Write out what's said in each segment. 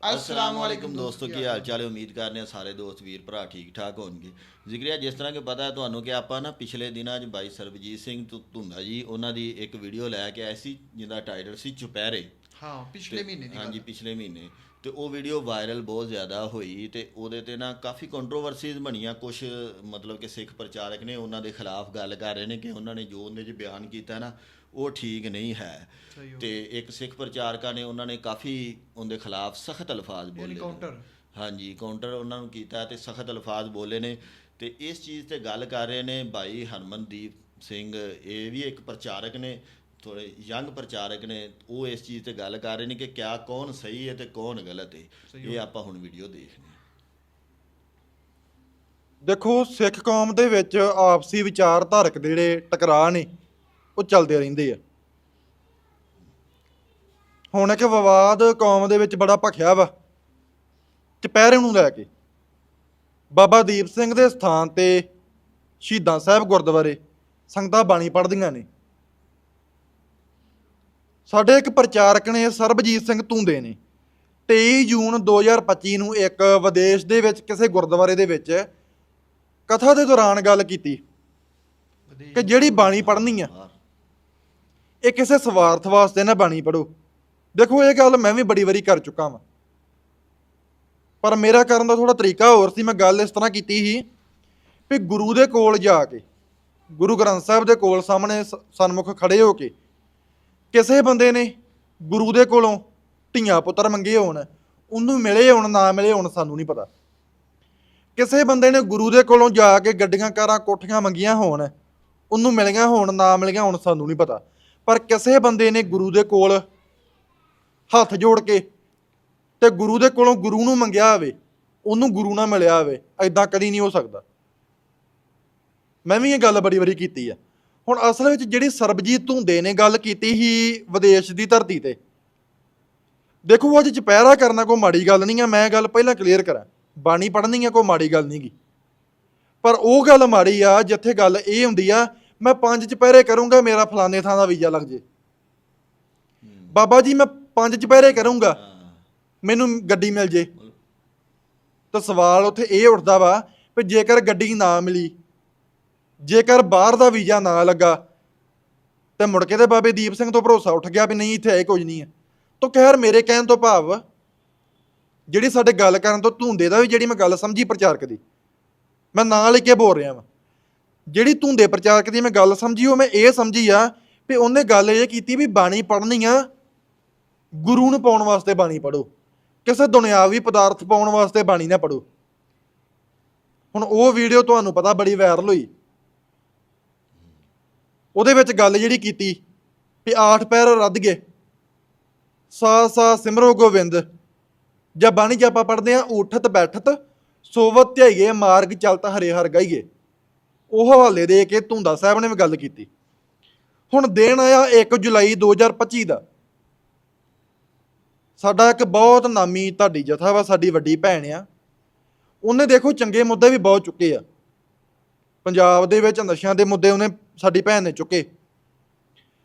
ਅਸਲਾਮ ਵਾਲੇਕੁਮ ਦੋਸਤੋ ਕੀ ਹਾਲ ਚਾਲ? ਹੈ? ਉਮੀਦ ਕਰਨੇ ਆ ਸਾਰੇ ਦੋਸਤ ਵੀਰ ਭਰਾ ਠੀਕ ਠਾਕ ਹੋਣਗੇ। ਜ਼ਿਕਰਿਆ ਜਿਸ ਤਰ੍ਹਾਂ ਕਿ ਪਤਾ ਹੈ ਤੁਹਾਨੂੰ ਕਿ ਆਪਾਂ ਨਾ ਪਿਛਲੇ ਦਿਨਾਂ 'ਚ ਬਾਈ ਸਰਬਜੀਤ ਸਿੰਘ ਧੁੰਦਾ ਜੀ ਉਹਨਾਂ ਦੀ ਇੱਕ ਵੀਡੀਓ ਲੈ ਕੇ ਆਏ ਸੀ ਜਿਹਦਾ ਟਾਈਟਲ ਸੀ ਚੁਪਹਿਰੇ। ਹਾਂ ਪਿਛਲੇ ਮਹੀਨੇ ਦੀ ਹਾਂਜੀ ਪਿਛਲੇ ਮਹੀਨੇ। ਤੇ ਉਹ ਵੀਡੀਓ ਵਾਇਰਲ ਬਹੁਤ ਜ਼ਿਆਦਾ ਹੋਈ ਤੇ ਉਹਦੇ ਤੇ ਨਾ ਕਾਫੀ ਕੰਟਰੋਵਰਸੀਜ਼ ਬਣੀਆਂ। ਕੁਝ ਮਤਲਬ ਕਿ ਸਿੱਖ ਪ੍ਰਚਾਰਕ ਨੇ ਉਹਨਾਂ ਦੇ ਖਿਲਾਫ ਗੱਲ ਕਰ ਰਹੇ ਨੇ ਕਿ ਉਹਨਾਂ ਨੇ ਜੋ ਉਹਦੇ 'ਚ ਬਿਆਨ ਕੀਤਾ ਨਾ ਉਹ ਠੀਕ ਨਹੀਂ ਹੈ। ਤੇ ਇੱਕ ਸਿੱਖ ਪ੍ਰਚਾਰਕਾਂ ਨੇ ਉਹਨਾਂ ਨੇ ਕਾਫੀ ਉਹਦੇ ਖਿਲਾਫ ਸਖਤ ਅਲਫਾਜ਼ ਬੋਲੇ। ਕਾਊਂਟਰ ਹਾਂਜੀ ਕਾਊਂਟਰ ਉਹਨਾਂ ਨੂੰ ਕੀਤਾ ਤੇ ਸਖਤ ਅਲਫਾਜ਼ ਬੋਲੇ ਨੇ। ਤੇ ਇਸ ਚੀਜ਼ ਤੇ ਗੱਲ ਕਰ ਰਹੇ ਨੇ ਭਾਈ ਹਰਮਨਦੀਪ ਸਿੰਘ। ਇਹ ਵੀ ਇੱਕ ਪ੍ਰਚਾਰਕ ਨੇ ਥੋੜੇ ਯੰਗ ਪ੍ਰਚਾਰਕ ਨੇ। ਉਹ ਇਸ ਚੀਜ਼ ਤੇ ਗੱਲ ਕਰ ਰਹੇ ਨੇ ਕਿ ਕਿਆ ਕੌਣ ਸਹੀ ਹੈ ਤੇ ਕੌਣ ਗਲਤ ਹੈ। ਇਹ ਆਪਾਂ ਹੁਣ ਵੀਡੀਓ ਦੇਖਦੇ ਹਾਂ। ਦੇਖੋ ਸਿੱਖ ਕੌਮ ਦੇ ਵਿੱਚ ਆਪਸੀ ਵਿਚਾਰਧਾਰਕ ਜਿਹੜੇ ਟਕਰਾਅ ਨੇ ਉਹ ਚੱਲਦੇ ਰਹਿੰਦੇ ਆ। ਹੁਣ ਇੱਕ ਵਿਵਾਦ ਕੌਮ ਦੇ ਵਿੱਚ ਬੜਾ ਭਖਿਆ ਵਾ ਚਪਹਿਰੇ ਨੂੰ ਲੈ ਕੇ। ਬਾਬਾ ਦੀਪ ਸਿੰਘ ਦੇ ਸਥਾਨ ਤੇ ਸ਼ਹੀਦਾਂ ਸਾਹਿਬ ਗੁਰਦੁਆਰੇ ਸੰਗਤਾਂ ਬਾਣੀ ਪੜ੍ਹਦੀਆਂ ਨੇ। ਸਾਡੇ ਇੱਕ ਪ੍ਰਚਾਰਕ ਨੇ ਸਰਬਜੀਤ ਸਿੰਘ ਧੁੰਦੇ ਨੇ। 23 ਜੂਨ 2025 ਨੂੰ ਇੱਕ ਵਿਦੇਸ਼ ਦੇ ਵਿੱਚ ਕਿਸੇ ਗੁਰਦੁਆਰੇ ਦੇ ਵਿੱਚ ਕਥਾ ਦੇ ਦੌਰਾਨ ਗੱਲ ਕੀਤੀ ਕਿ ਜਿਹੜੀ ਬਾਣੀ ਪੜ੍ਹਨੀ ਆ। ਇਹ ਕਿਸੇ ਸਵਾਰਥ ਵਾਸਤੇ ਨਾ ਬਾਣੀ ਪੜੋ। ਦੇਖੋ ਇਹ ਗੱਲ ਮੈਂ ਵੀ ਬੜੀ ਵਾਰੀ ਕਰ ਚੁੱਕਾ ਵਾਂ। ਪਰ ਮੇਰਾ ਕਰਨ ਦਾ ਥੋੜਾ ਤਰੀਕਾ ਹੋਰ ਸੀ, ਮੈਂ ਗੱਲ ਇਸ ਤਰ੍ਹਾਂ ਕੀਤੀ ਸੀ ਵੀ ਗੁਰੂ ਦੇ ਕੋਲ ਜਾ ਕੇ, ਗੁਰੂ ਗ੍ਰੰਥ ਸਾਹਿਬ ਦੇ ਕੋਲ ਸਾਹਮਣੇ ਸ- ਸਨਮੁਖ ਖੜੇ ਹੋ ਕੇ ਕਿਸੇ ਬੰਦੇ ਨੇ ਗੁਰੂ ਦੇ ਕੋਲੋਂ ਧੀਆਂ ਪੁੱਤਰ ਮੰਗੇ ਹੋਣ, ਉਹਨੂੰ ਮਿਲੇ ਹੋਣ, ਨਾ ਮਿਲੇ ਹੋਣ ਸਾਨੂੰ ਨਹੀਂ ਪਤਾ। ਕਿਸੇ ਬੰਦੇ ਨੇ ਗੁਰੂ ਦੇ ਕੋਲੋਂ ਜਾ ਕੇ ਗੱਡੀਆਂ, ਕਾਰਾਂ, ਕੋਠੀਆਂ ਮੰਗੀਆਂ ਹੋਣ, ਉਹਨੂੰ ਮਿਲੀਆਂ ਹੋਣ, ਨਾ ਮਿਲੀਆਂ ਹੋਣ ਸਾਨੂੰ ਨਹੀਂ ਪਤਾ। ਪਰ ਕਿਸੇ ਬੰਦੇ ਨੇ ਗੁਰੂ ਦੇ ਕੋਲ ਹੱਥ ਜੋੜ ਕੇ ਤੇ ਗੁਰੂ ਦੇ ਕੋਲੋਂ ਗੁਰੂ ਨੂੰ ਮੰਗਿਆ ਹੋਵੇ, ਉਹਨੂੰ ਗੁਰੂ ਨਾਲ ਮਿਲਿਆ ਹੋਵੇ ਐਦਾਂ ਕਦੀ ਨਹੀਂ ਹੋ ਸਕਦਾ। ਮੈਂ ਵੀ ਇਹ ਗੱਲ ਬੜੀ ਵਾਰੀ ਕੀਤੀ ਆ। ਹੁਣ ਅਸਲ ਵਿੱਚ ਜਿਹੜੀ ਸਰਬਜੀਤ ਧੁੰਦੇ ਨੇ ਗੱਲ ਕੀਤੀ ਸੀ ਵਿਦੇਸ਼ ਦੀ ਧਰਤੀ ਤੇ, ਦੇਖੋ ਅੱਜ ਚੁਪਹਿਰਾ ਕਰਨਾ ਕੋਈ ਮਾੜੀ ਗੱਲ ਨਹੀਂ ਆ, ਮੈਂ ਗੱਲ ਪਹਿਲਾਂ ਕਲੀਅਰ ਕਰਾਂ। ਬਾਣੀ ਪੜ੍ਹਨੀ ਆ, ਕੋਈ ਮਾੜੀ ਗੱਲ ਨਹੀਂਗੀ ਪਰ ਉਹ ਗੱਲ ਮਾੜੀ ਆ, ਜਿੱਥੇ ਗੱਲ ਇਹ ਹੁੰਦੀ ਆ ਮੈਂ ਪੰਜ ਚੁਪਹਿਰੇ ਕਰੂੰਗਾ, ਮੇਰਾ ਫਲਾਣੇ ਥਾਂ ਦਾ ਵੀਜ਼ਾ ਲੱਗ ਜੇ। ਬਾਬਾ ਜੀ, ਮੈਂ ਪੰਜ ਚੁਪਹਿਰੇ ਕਰੂੰਗਾ, ਮੈਨੂੰ ਗੱਡੀ ਮਿਲ ਜੇ। ਤਾਂ ਸਵਾਲ ਉੱਥੇ ਇਹ ਉੱਠਦਾ ਵਾ ਵੀ ਜੇਕਰ ਗੱਡੀ ਨਾ ਮਿਲੀ, ਜੇਕਰ ਬਾਹਰ ਦਾ ਵੀਜ਼ਾ ਨਾ ਲੱਗਾ, ਤੇ ਮੁੜ ਕੇ ਤੇ ਬਾਬੇ ਦੀਪ ਸਿੰਘ ਤੋਂ ਭਰੋਸਾ ਉੱਠ ਗਿਆ ਵੀ ਨਹੀਂ, ਇੱਥੇ ਆਏ ਕੁਝ ਨਹੀਂ ਹੈ। ਤਾਂ ਖੈਰ ਮੇਰੇ ਕਹਿਣ ਤੋਂ ਭਾਵ, ਜਿਹੜੀ ਸਾਡੇ ਗੱਲ ਕਰਨ ਤੋਂ ਧੁੰਦੇ ਦਾ ਵੀ ਜਿਹੜੀ ਮੈਂ ਗੱਲ ਸਮਝੀ ਪ੍ਰਚਾਰਕ ਦੀ, ਮੈਂ ਨਾਂ ਲੈ ਕੇ ਬੋਲ ਰਿਹਾ ਵਾਂ। ਜਿਹੜੀ ਧੁੰਦੇ ਪ੍ਰਚਾਰਕ ਦੀ ਮੈਂ ਗੱਲ ਸਮਝੀ, ਉਹ ਮੈਂ ਇਹ ਸਮਝੀ ਆ ਵੀ ਉਹਨੇ ਗੱਲ ਇਹ ਕੀਤੀ ਵੀ ਬਾਣੀ ਪੜ੍ਹਨੀ ਆ, ਗੁਰੂ ਨੂੰ ਪਾਉਣ ਵਾਸਤੇ ਬਾਣੀ ਪੜੋ ਕਿਸੇ ਦੁਨਿਆਵੀ ਪਦਾਰਥ ਪਾਉਣ ਵਾਸਤੇ ਬਾਣੀ ਨਾ ਪੜੋ ਹੁਣ ਉਹ ਵੀਡੀਓ ਤੁਹਾਨੂੰ ਪਤਾ ਬੜੀ ਵਾਇਰਲ ਹੋਈ। ਉਹਦੇ ਵਿੱਚ ਗੱਲ ਜਿਹੜੀ ਕੀਤੀ ਵੀ ਆਠ ਪੈਰ ਰੱਦ ਗਏ। ਸਾ ਸਾ ਸਿਮਰੋ ਗੋਬਿੰਦ। ਜਾਂ ਬਾਣੀ ਜਾਪਾ ਪੜਦੇ ਆ ਉਠਤ ਬੈਠਤ, ਸੋਵਤ ਧਿਆਈਏ, ਮਾਰਗ ਚਲਤ ਹਰੇ ਹਰ ਗਾਈਏ। ਉਹ ਹਵਾਲੇ ਦੇ ਕੇ ਧੁੰਦਾ ਸਾਹਿਬ ਨੇ ਵੀ ਗੱਲ ਕੀਤੀ। ਹੁਣ ਦਿਨ ਆਇਆ 1 ਜੁਲਾਈ 2025 ਦਾ। ਸਾਡਾ ਇੱਕ ਬਹੁਤ ਨਾਮੀ ਤੁਹਾਡੀ ਜਥਾ ਵਾ, ਸਾਡੀ ਵੱਡੀ ਭੈਣ ਆ। ਉਹਨੇ ਦੇਖੋ ਚੰਗੇ ਮੁੱਦੇ ਵੀ ਬਹੁਤ ਚੁੱਕੇ ਆ। ਪੰਜਾਬ ਦੇ ਵਿੱਚ ਨਸ਼ਿਆਂ ਦੇ ਮੁੱਦੇ ਉਹਨੇ ਸਾਡੀ ਭੈਣ ਨੇ ਚੁੱਕੇ।